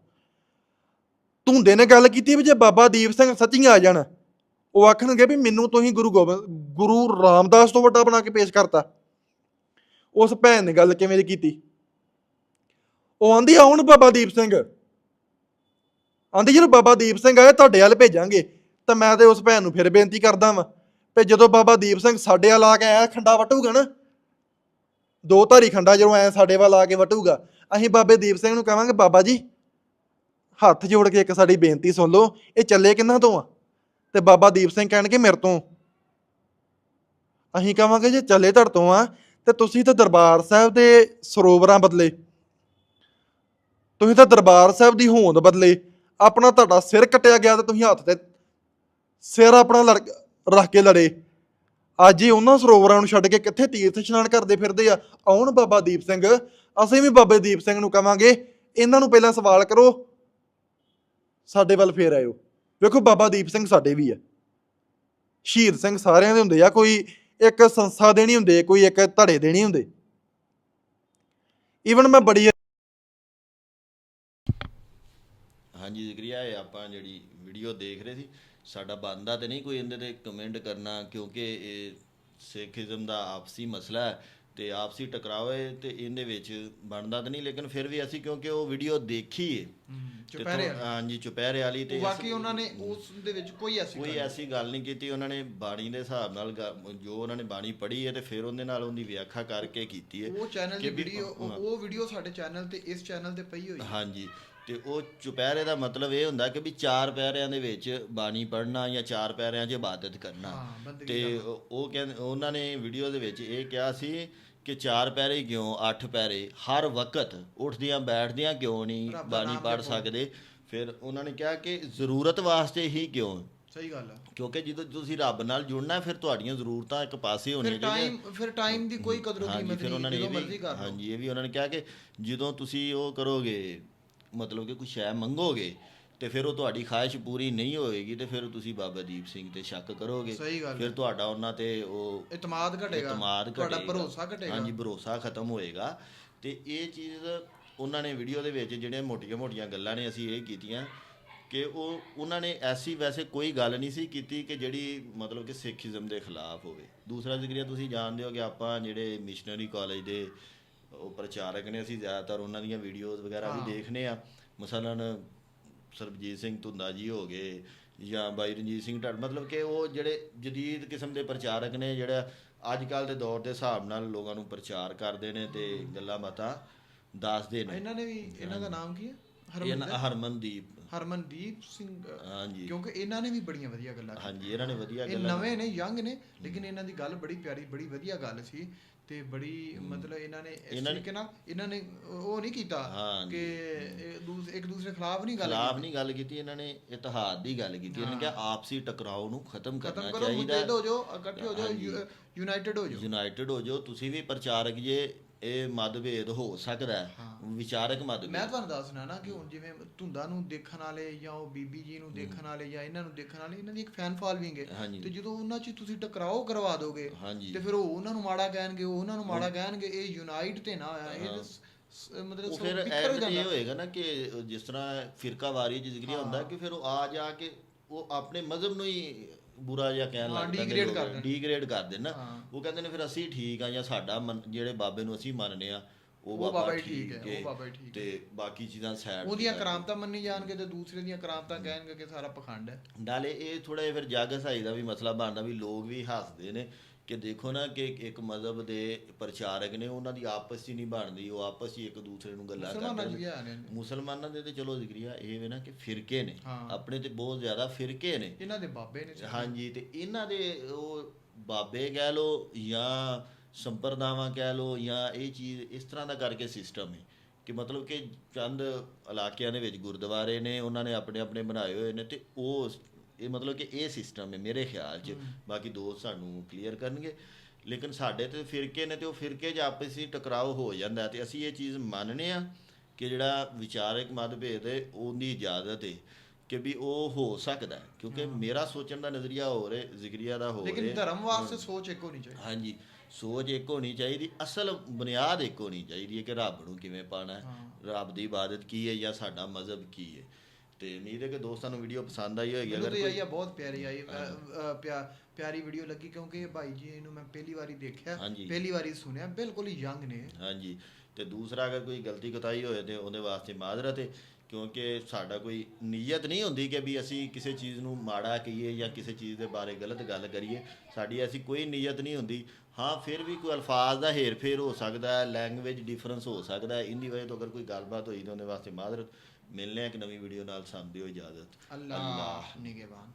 ਧੁੰਦੇ ਨੇ ਗੱਲ ਕੀਤੀ ਵੀ ਜੇ ਬਾਬਾ ਦੀਪ ਸਿੰਘ ਸੱਚੀ ਆ ਜਾਣ, ਉਹ ਆਖਣਗੇ ਵੀ ਮੈਨੂੰ ਤੁਸੀਂ ਗੁਰੂ ਗੋਬਿੰਦ ਗੁਰੂ ਰਾਮਦਾਸ ਤੋਂ ਵੱਡਾ ਬਣਾ ਕੇ ਪੇਸ਼ ਕਰਤਾ। ਉਸ ਭੈਣ ਨੇ ਗੱਲ ਕਿਵੇਂ ਦੀ ਕੀਤੀ? ਉਹ ਆਂਦੀ ਆਉਣ ਬਾਬਾ ਦੀਪ ਸਿੰਘ। ਆਂਦੀ, ਜਦੋਂ ਬਾਬਾ ਦੀਪ ਸਿੰਘ ਆਏ ਤੁਹਾਡੇ ਵੱਲ ਭੇਜਾਂਗੇ। ਤਾਂ ਮੈਂ ਤੇ ਉਸ ਭੈਣ ਨੂੰ ਫਿਰ ਬੇਨਤੀ ਕਰਦਾ ਵਾਂ ਵੀ ਜਦੋਂ ਬਾਬਾ ਦੀਪ ਸਿੰਘ ਸਾਡੇ ਵੱਲ ਆ ਕੇ ਆਇਆ, ਖੰਡਾ ਵਟੂਗਾ ਨਾ ਦੋ ਧਾਰੀ ਖੰਡਾ ਜਦੋਂ ਐ ਸਾਡੇ ਵੱਲ ਆ ਕੇ ਵਟੂਗਾ, ਅਸੀਂ ਬਾਬੇ ਦੀਪ ਸਿੰਘ ਨੂੰ ਕਹਾਂਗੇ, ਬਾਬਾ ਜੀ, ਹੱਥ ਜੋੜ ਕੇ ਇੱਕ ਸਾਡੀ ਬੇਨਤੀ ਸੁਣ ਲਓ, ਇਹ ਚੱਲੇ ਕਿੰਨਾ ਤੋਂ ਆ? ਤੇ ਬਾਬਾ ਦੀਪ ਸਿੰਘ ਕਹਿਣਗੇ ਮੇਰੇ ਤੋਂ। ਅਸੀਂ ਕਹਾਂਗੇ, ਜੇ ਚੱਲੇ ਧੜ ਤੋਂ ਆ, ਤੇ ਤੁਸੀਂ ਤਾਂ ਦਰਬਾਰ ਸਾਹਿਬ ਦੇ ਸਰੋਵਰਾਂ ਬਦਲੇ। ਤੁਸੀਂ ਤਾਂ ਦਰਬਾਰ ਸਾਹਿਬ ਦੀ ਹੋਂਦ ਬਦਲੇ। ਆਪਣਾ ਤੁਹਾਡਾ ਸਿਰ ਕੱਟਿਆ ਗਿਆ ਤੇ ਤੁਸੀਂ ਹੱਥ ਤੇ ਸਿਰ ਆਪਣਾ ਲੜ- ਰੱਖ ਕੇ ਲੜੇ। ਅੱਜ ਹੀ ਉਹਨਾਂ ਸਰੋਵਰਾਂ ਨੂੰ ਛੱਡ ਕੇ ਕਿੱਥੇ ਤੀਰਥ ਇਸ਼ਨਾਨ ਕਰਦੇ ਫਿਰਦੇ ਆ? ਆਉਣ ਬਾਬਾ ਦੀਪ ਸਿੰਘ। ਅਸੀਂ ਵੀ ਬਾਬੇ ਦੀਪ ਸਿੰਘ ਨੂੰ ਕਵਾਂਗੇ। ਇਹਨਾਂ ਨੂੰ ਪਹਿਲਾਂ ਸਵਾਲ ਕਰੋ। ਸਾਡੇ ਵੱਲ ਫੇਰ ਆਇਓ। ਵੇਖੋ, ਬਾਬਾ ਦੀਪ ਸਿੰਘ ਸਾਡੇ ਵੀ ਆ। ਸ਼ਹੀਦ ਸਿੰਘ ਸਾਰਿਆਂ ਦੇ ਹੁੰਦੇ ਆ। ਕੋਈ ਇੱਕ ਸੰਸਥਾ ਦੇ ਨਹੀਂ ਹੁੰਦੇ, ਕੋਈ ਇੱਕ ਧੜੇ ਦੇ ਨਹੀਂ ਹੁੰਦੇ। ਈਵਨ ਮੈਂ ਬੜੀ ਹਾਂਜੀ ਜ਼ਿਕਰੀਆ ਇਹ ਆਪਾਂ ਜਿਹੜੀ ਵੀਡੀਓ ਦੇਖ ਰਹੇ ਸੀ ਸਾਡਾ ਬੰਦਾ ਤੇ ਨਹੀਂ ਕੋਈ ਇਹਦੇ ਤੇ ਕਮੈਂਟ ਕਰਨਾ ਕਿਉਂਕਿ ਇਹ ਸਿੱਖੀਜ਼ਮ ਦਾ ਆਪਸੀ ਮਸਲਾ ਹੈ ਤੇ ਆਪਸੀ ਟਕਰਾਓ ਹੈ ਤੇ ਇਹਦੇ ਵਿੱਚ ਬਣਦਾ ਤਾਂ ਨਹੀਂ ਲੇਕਿਨ ਫਿਰ ਵੀ ਅਸੀਂ ਕਿਉਂਕਿ ਉਹ ਵੀਡੀਓ ਦੇਖੀ ਹੈ ਚੁਪਹਿਰੇ ਹਾਂਜੀ ਚੁਪਹਿਰੇ ਵਾਲੀ ਤੇ ਵਾਕਈ ਉਹਨਾਂ ਨੇ ਉਸ ਦੇ ਵਿੱਚ ਕੋਈ ਐਸੀ ਕੋਈ ਐਸੀ ਗੱਲ ਨਹੀਂ ਕੀਤੀ ਉਹਨਾਂ ਨੇ ਬਾਣੀ ਦੇ ਹਿਸਾਬ ਨਾਲ ਜੋ ਉਹਨਾਂ ਨੇ ਬਾਣੀ ਪੜ੍ਹੀ ਹੈ ਤੇ ਫਿਰ ਉਹਦੇ ਨਾਲ ਉਹਦੀ ਵਿਆਖਿਆ ਕਰਕੇ ਕੀਤੀ ਹੈ ਉਹ ਚੈਨਲ ਦੀ ਵੀਡੀਓ। ਉਹ ਵੀਡੀਓ ਸਾਡੇ ਚੈਨਲ ਤੇ ਇਸ ਚੈਨਲ ਤੇ ਪਈ ਹੋਈ ਹੈ ਹਾਂਜੀ ਤੇ ਉਹ ਚੁਪਹਿਰੇ ਦਾ ਮਤਲਬ ਇਹ ਹੁੰਦਾ ਕਿ ਵੀ ਚਾਰ ਪੈਰਿਆਂ ਦੇ ਵਿੱਚ ਬਾਣੀ ਪੜ੍ਹਨਾ ਜਾਂ ਚਾਰ ਪੈਰਿਆਂ 'ਚ ਇਬਾਦਤ ਕਰਨਾ। ਤੇ ਉਹ ਕਹਿੰਦੇ ਉਹਨਾਂ ਨੇ ਵੀਡੀਓ ਦੇ ਵਿੱਚ ਇਹ ਕਿਹਾ ਸੀ ਕਿ ਚਾਰ ਪੈਰੇ ਕਿਉਂ ਅੱਠ ਪੈਰੇ ਹਰ ਵਕਤ ਉੱਠਦਿਆਂ ਬੈਠਦਿਆਂ ਕਿਉਂ ਨਹੀਂ ਬਾਣੀ ਪੜ੍ਹ। ਸਕਦੇ? ਫਿਰ ਉਹਨਾਂ ਨੇ ਕਿਹਾ ਕਿ ਜ਼ਰੂਰਤ ਵਾਸਤੇ ਹੀ ਕਿਉਂ? ਸਹੀ ਗੱਲ ਹੈ ਕਿਉਂਕਿ ਜਦੋਂ ਤੁਸੀਂ ਰੱਬ ਨਾਲ ਜੁੜਨਾ ਹੈ, ਫਿਰ ਤੁਹਾਡੀਆਂ ਜ਼ਰੂਰਤਾਂ ਇੱਕ ਪਾਸੇ ਹੋਣੀਆਂ ਫਿਰ ਟਾਈਮ ਫਿਰ ਟਾਈਮ ਦੀ ਕੋਈ ਕਦਰੋ ਫਿਰ ਉਹਨਾਂ ਨਹੀਂ ਨੇ ਇਹ ਵੀ ਲਓ। ਹਾਂਜੀ ਇਹ ਵੀ ਉਹਨਾਂ ਨੇ ਕਿਹਾ ਕਿ ਜਦੋਂ ਤੁਸੀਂ ਉਹ ਕਰੋਗੇ ਮਤਲਬ ਕਿ ਕੋਈ ਸ਼ੈ ਮੰਗੋਗੇ ਤੇ ਫਿਰ ਉਹ ਤੁਹਾਡੀ ਖਾਹਿਸ਼ ਪੂਰੀ ਨਹੀਂ ਹੋਏਗੀ ਤੇ ਫਿਰ ਤੁਸੀਂ ਬਾਬਾ ਦੀਪ ਸਿੰਘ ਤੇ ਸ਼ੱਕ ਕਰੋਗੇ। ਫਿਰ ਤੁਹਾਡਾ ਉਹਨਾਂ ਤੇ ਉਹ ਇਤਮਾਦ ਘਟੇਗਾ। ਇਤਮਾਦ ਤੁਹਾਡਾ ਘਟੇਗਾ। ਭਰੋਸਾ ਘਟੇਗਾ। ਹਾਂਜੀ ਭਰੋਸਾ ਖਤਮ ਹੋਏਗਾ। ਤੇ ਇਹ ਚੀਜ਼ ਉਹਨਾਂ ਨੇ ਵੀਡੀਓ ਦੇ ਵਿੱਚ ਜਿਹੜੀਆਂ ਮੋਟੀਆਂ-ਮੋਟੀਆਂ ਗੱਲਾਂ ਨੇ ਅਸੀਂ ਇਹ ਕੀਤੀਆਂ ਕਿ ਉਹ ਉਹਨਾਂ ਨੇ ਐਸੀ ਵੈਸੇ ਕੋਈ ਗੱਲ ਨਹੀਂ ਸੀ ਕੀਤੀ ਕਿ ਜਿਹੜੀ ਮਤਲਬ ਕਿ ਸਿੱਖੀਜ਼ਮ ਦੇ ਖਿਲਾਫ ਹੋਵੇ। ਦੂਸਰਾ ਜ਼ਿਕਰੀਆ ਤੁਸੀਂ ਜਾਣਦੇ ਹੋ ਕਿ ਆਪਾਂ ਜਿਹੜੇ ਮਿਸ਼ਨਰੀ ਕਾਲਜ ਦੇ ਉਹ ਪ੍ਰਚਾਰਕ ਨੇ ਅਸੀਂ ਜ਼ਿਆਦਾਤਰ ਉਹਨਾਂ ਦੀਆਂ ਵੀਡੀਓਜ਼ ਵਗੈਰਾ ਵੀ ਦੇਖਨੇ ਆ ਮਸਲਨ ਸਰਬਜੀਤ ਸਿੰਘ ਧੁੰਦਾ ਜੀ ਹੋ ਗਏ ਜਾਂ ਬਾਈ ਰਣਜੀਤ ਸਿੰਘ ਢੱਡ ਮਤਲਬ ਕਿ ਉਹ ਜਿਹੜੇ ਜਦੀਦ ਕਿਸਮ ਦੇ ਪ੍ਰਚਾਰਕ ਨੇ ਜਿਹੜਾ ਅੱਜ ਕੱਲ ਦੇ ਦੌਰ ਦੇ ਹਿਸਾਬ ਨਾਲ ਲੋਕਾਂ ਨੂੰ ਪ੍ਰਚਾਰ ਕਰਦੇ ਨੇ ਤੇ ਗੱਲਾਂ ਬਾਤਾਂ ਦੱਸਦੇ ਨੇ। ਇਹਨਾਂ ਨੇ ਵੀ ਇਹਨਾਂ ਦਾ ਨਾਮ ਕੀ ਹੈ? ਹਰਮਨਦੀਪ। ਹਰਮਨਦੀਪ ਸਿੰਘ ਹਾਂਜੀ। ਕਿਉਂਕਿ ਇਹਨਾਂ ਨੇ ਵੀ ਬੜੀਆਂ ਵਧੀਆ ਗੱਲਾਂ ਕੀਤੀਆਂ। ਹਾਂਜੀ ਇਹਨਾਂ ਨੇ ਵਧੀਆ ਇਹ ਗੱਲਾਂ ਨਵੇਂ ਨੇ ਯੰਗ ਨੇ ਲੇਕਿਨ ਇਹਨਾਂ ਦੀ ਗੱਲ ਬੜੀ ਪਿਆਰੀ ਬੜੀ ਵਧੀਆ ਗੱਲ ਸੀ ਤੇ ਬੜੀ ਮਤਲਬ ਇਹਨਾਂ ਨੇ ਇਸ ਤਰੀਕੇ ਨਾਲ ਇਹਨਾਂ ਨੇ ਉਹ ਨਹੀਂ ਕੀਤਾ ਕਿ ਇਹ ਇੱਕ ਦੂਸਰੇ ਖਿਲਾਫ ਨਹੀਂ ਗੱਲ ਖਿਲਾਫ ਨਹੀਂ ਗੱਲ ਕੀਤੀ ਇਹਨਾਂ ਨੇ ਇਤਿਹਾਦ ਦੀ ਗੱਲ ਕੀਤੀ। ਇਹਨਾਂ ਨੇ ਕਿਹਾ ਆਪਸੀ ਟਕਰਾਓ ਨੂੰ ਖਤਮ ਖਤਮ ਕਰਨਾ ਕਰੋ ਚਾਹੀਦਾ। ਮੁੱਦੇ ਹੋ ਜਾਓ ਇਕੱਠੇ ਹੋ ਜਾਓ ਯੂਨਾਈਟਿਡ ਹੋ ਜਾਓ। ਯੂਨਾਈਟਿਡ ਹੋ ਜਾਓ ਤੁਸੀਂ ਵੀ ਪ੍ਰਚਾਰਕ ਜੇ ਇਹ ਮਤਭੇਦ ਹੋ ਸਕਦਾ ਹੈ ਵਿਚਾਰਕ ਮੈਂ ਮਤਭੇਦ ਤੁਹਾਨੂੰ ਦੱਸਣਾ ਨਾ ਕਿ ਹੁਣ ਜਿਵੇਂ ਧੁੰਦਾ ਨੂੰ ਦੇਖਣ ਵਾਲੇ ਜਾਂ ਉਹ ਬੀਬੀ ਜੀ ਨੂੰ ਦੇਖਣ ਵਾਲੇ ਜਾਂ ਇਹਨਾਂ ਨੂੰ ਦੇਖਣ ਵਾਲੇ ਇਹਨਾਂ ਦੀ ਇੱਕ ਫੈਨ ਫਾਲੋਇੰਗ ਹੈ। ਤੇ ਜਦੋਂ ਉਹਨਾਂ 'ਚ ਤੁਸੀਂ ਟਕਰਾਓ ਕਰਵਾ ਦੋਗੇ ਤੇ ਫਿਰ ਉਹ ਉਹਨਾਂ ਨੂੰ ਮਾੜਾ ਕਹਿਣਗੇ ਉਹ ਉਹਨਾਂ ਨੂੰ ਮਾੜਾ ਕਹਿਣਗੇ ਇਹ ਯੂਨਾਈਟ ਤੇ ਨਾ ਹੋਇਆ ਇਹ ਮਤਲਬ ਫਿਰ ਇਹ ਹੋਏਗਾ ਨਾ ਕਿ ਜਿਸ ਤਰ੍ਹਾਂ ਫਿਰਕਾ ਵਾਰੀ ਜਿਗਰੀ ਹੁੰਦਾ ਕਿ ਫਿਰ ਉਹ ਆ ਜਾ ਕੇ ਉਹ ਆਪਣੇ ਮਜ਼ਹਬ ਨੂੰ ਹੀ ਬੁਰਾ ਜਿਹਾ ਕਹਿਣ ਲੱਗ ਦੇਣ। ਡੀਗ੍ਰੇਡ ਕਰ ਦੇਣ ਨਾ। ਉਹ ਕਹਿੰਦੇ ਨੇ ਫਿਰ ਅਸੀਂ ਠੀਕ ਆ ਜਾਂ ਸਾਡਾ ਜਿਹੜੇ ਬਾਬੇ ਨੂੰ ਅਸੀਂ ਮੰਨਨੇ ਆ ਉਹ ਬਾਬਾ ਠੀਕ ਹੈ, ਉਹ ਬਾਬਾ ਹੀ ਠੀਕ ਤੇ ਬਾਕੀ ਚੀਜ਼ਾਂ ਸਾਈਡ ਉਹਦੀਆਂ ਕਰਾਮਤਾਂ ਮੰਨੀ ਜਾਣਗੇ ਤੇ ਦੂਸਰੇ ਦੀਆਂ ਕਰਾਮਤਾਂ ਕਹਿਣਗੇ ਕਿ ਸਾਰਾ ਪਖੰਡ ਹੈ। ਨਾਲੇ ਇਹ ਥੋੜਾ ਜਿਹਾ ਫਿਰ ਜੱਗ ਸਹਾਈ ਦਾ ਵੀ ਮਸਲਾ ਬਣਦਾ ਵੀ ਲੋਕ ਵੀ ਹੱਸਦੇ ਨੇ। ਕਿ ਦੇਖੋ ਨਾ ਕਿ ਇੱਕ ਮਜ਼ਹਬ ਦੇ ਪ੍ਰਚਾਰਕ ਨੇ ਉਹਨਾਂ ਦੀ ਆਪਸ 'ਚ ਹੀ ਨਹੀਂ ਬਣਦੀ ਉਹ ਆਪਸ 'ਚ ਹੀ ਇੱਕ ਦੂਸਰੇ ਨੂੰ ਗੱਲਾਂ ਕਰਦੇ ਮੁਸਲਮਾਨਾਂ ਦੇ ਤੇ ਚਲੋ ਜ਼ਿਕਰੀਆ ਇਹ ਵੇ ਨਾ ਕਿ ਫਿਰਕੇ ਨੇ। ਆਪਣੇ ਤੇ ਬਹੁਤ ਜ਼ਿਆਦਾ ਫਿਰਕੇ ਨੇ। ਇਹਨਾਂ ਦੇ ਬਾਬੇ ਨੇ ਹਾਂਜੀ ਤੇ ਇਹਨਾਂ ਦੇ ਉਹ ਬਾਬੇ ਕਹਿ ਲੋ ਜਾਂ ਸੰਪਰਦਾਵਾਂ ਕਹਿ ਲੋ ਜਾਂ ਇਹ ਚੀਜ਼ ਇਸ ਤਰ੍ਹਾਂ ਦਾ ਕਰਕੇ ਸਿਸਟਮ ਹੈ ਕਿ ਮਤਲਬ ਕਿ ਚੰਦ ਇਲਾਕਿਆਂ ਦੇ ਵਿੱਚ ਗੁਰਦੁਆਰੇ ਨੇ ਉਹਨਾਂ ਨੇ ਆਪਣੇ ਆਪਣੇ ਬਣਾਏ ਹੋਏ ਨੇ ਤੇ ਉਹ ਇਹ ਮਤਲਬ ਕਿ ਇਹ ਸਿਸਟਮ ਹੈ ਮੇਰੇ ਖਿਆਲ 'ਚ। ਬਾਕੀ ਦੋਸਤ ਸਾਨੂੰ ਕਲੀਅਰ ਕਰਨਗੇ। ਲੇਕਿਨ ਸਾਡੇ ਤੇ ਫਿਰਕੇ ਨੇ ਤੇ ਉਹ ਫਿਰਕੇ 'ਚ ਆਪਸ ਵਿੱਚ ਟਕਰਾਓ ਹੋ ਜਾਂਦਾ ਤੇ ਅਸੀਂ ਇਹ ਚੀਜ਼ ਮੰਨਨੇ ਆ ਕਿ ਜਿਹੜਾ ਵਿਚਾਰਕ ਮਤਭੇਦ ਹੈ ਉਹਦੀ ਇਜਾਜ਼ਤ ਹੈ ਕਿ ਵੀ ਉਹ ਹੋ ਸਕਦਾ ਹੈ। ਕਿਉਂਕਿ ਮੇਰਾ ਸੋਚਣ ਦਾ ਨਜ਼ਰੀਆ ਹੋਰ ਹੈ ਜ਼ਿਕਰੀਆ ਦਾ ਹੋਰ ਲੇਕਿਨ ਹੈ। ਧਰਮ ਵਾਸਤੇ ਸੋਚ ਇੱਕ ਹੋਣੀ ਚਾਹੀਦੀ ਹਾਂਜੀ ਸੋਚ ਇੱਕ ਹੋਣੀ ਚਾਹੀਦੀ ਅਸਲ ਬੁਨਿਆਦ ਇੱਕ ਹੋਣੀ ਚਾਹੀਦੀ ਹੈ ਕਿ ਰੱਬ ਨੂੰ ਕਿਵੇਂ ਪਾਣਾ ਹੈ। ਰੱਬ ਦੀ ਇਬਾਦਤ ਕੀ ਹੈ ਜਾਂ ਸਾਡਾ ਮਜ਼ਹਬ ਕੀ ਹੈ। ਤੇ ਉਮੀਦ ਹੈ ਕਿ ਦੋਸਤਾਂ ਨੂੰ ਵੀਡੀਓ ਪਸੰਦ ਆਈ ਹੋਏਗੀ ਅਗਰ ਕੋਈ ਆਈ ਆ ਬਹੁਤ ਪਿਆਰੀ ਆਈ ਪਿਆਰੀ ਵੀਡੀਓ ਲੱਗੀ ਕਿਉਂਕਿ ਇਹ ਭਾਈ ਜੀ ਨੂੰ ਮੈਂ ਪਹਿਲੀ ਵਾਰੀ ਦੇਖਿਆ। ਪਹਿਲੀ ਵਾਰੀ ਸੁਣਿਆ ਬਿਲਕੁਲ ਹੀ ਯੰਗ ਨੇ। ਹਾਂਜੀ। ਤੇ ਦੂਸਰਾ ਅਗਰ ਕੋਈ ਗਲਤੀ ਕਤਾਈ ਹੋਏ ਤੇ ਉਹਦੇ ਵਾਸਤੇ ਮਾਜ਼ਰਤ ਹੈ ਕਿਉਂਕਿ ਸਾਡਾ ਕੋਈ ਨੀਅਤ ਨਹੀਂ ਹੁੰਦੀ ਕਿ ਵੀ ਅਸੀਂ ਕਿਸੇ ਚੀਜ਼ ਨੂੰ ਮਾੜਾ ਕਹੀਏ ਜਾਂ ਕਿਸੇ ਚੀਜ਼ ਦੇ ਬਾਰੇ ਗਲਤ ਗੱਲ ਕਰੀਏ। ਸਾਡੀ ਐਸੀ ਕੋਈ ਨੀਅਤ ਨਹੀਂ ਹੁੰਦੀ। ਹਾਂ ਫਿਰ ਵੀ ਕੋਈ ਅਲਫਾਜ਼ ਦਾ ਹੇਰ-ਫੇਰ ਹੋ ਸਕਦਾ ਹੈ ਲੈਂਗੁਏਜ ਡਿਫਰੈਂਸ ਹੋ ਸਕਦਾ ਹੈ ਇੰਦੀ ਵਜ੍ਹਾ ਤੋਂ ਅਗਰ ਕੋਈ ਗੱਲਬਾਤ ਹੋਈ ਤਾਂ ਉਹਦੇ ਵਾਸਤੇ ਮਾਜ਼ਰਤ ਮਿਲਨੇ ਇੱਕ ਨਵੀਂ ਵੀਡੀਓ ਨਾਲ ਸਾਨੂੰ ਦਿਓ ਇਜਾਜ਼ਤ ਅੱਲਾਹ ਨਿਗਹਿਬਾਨ।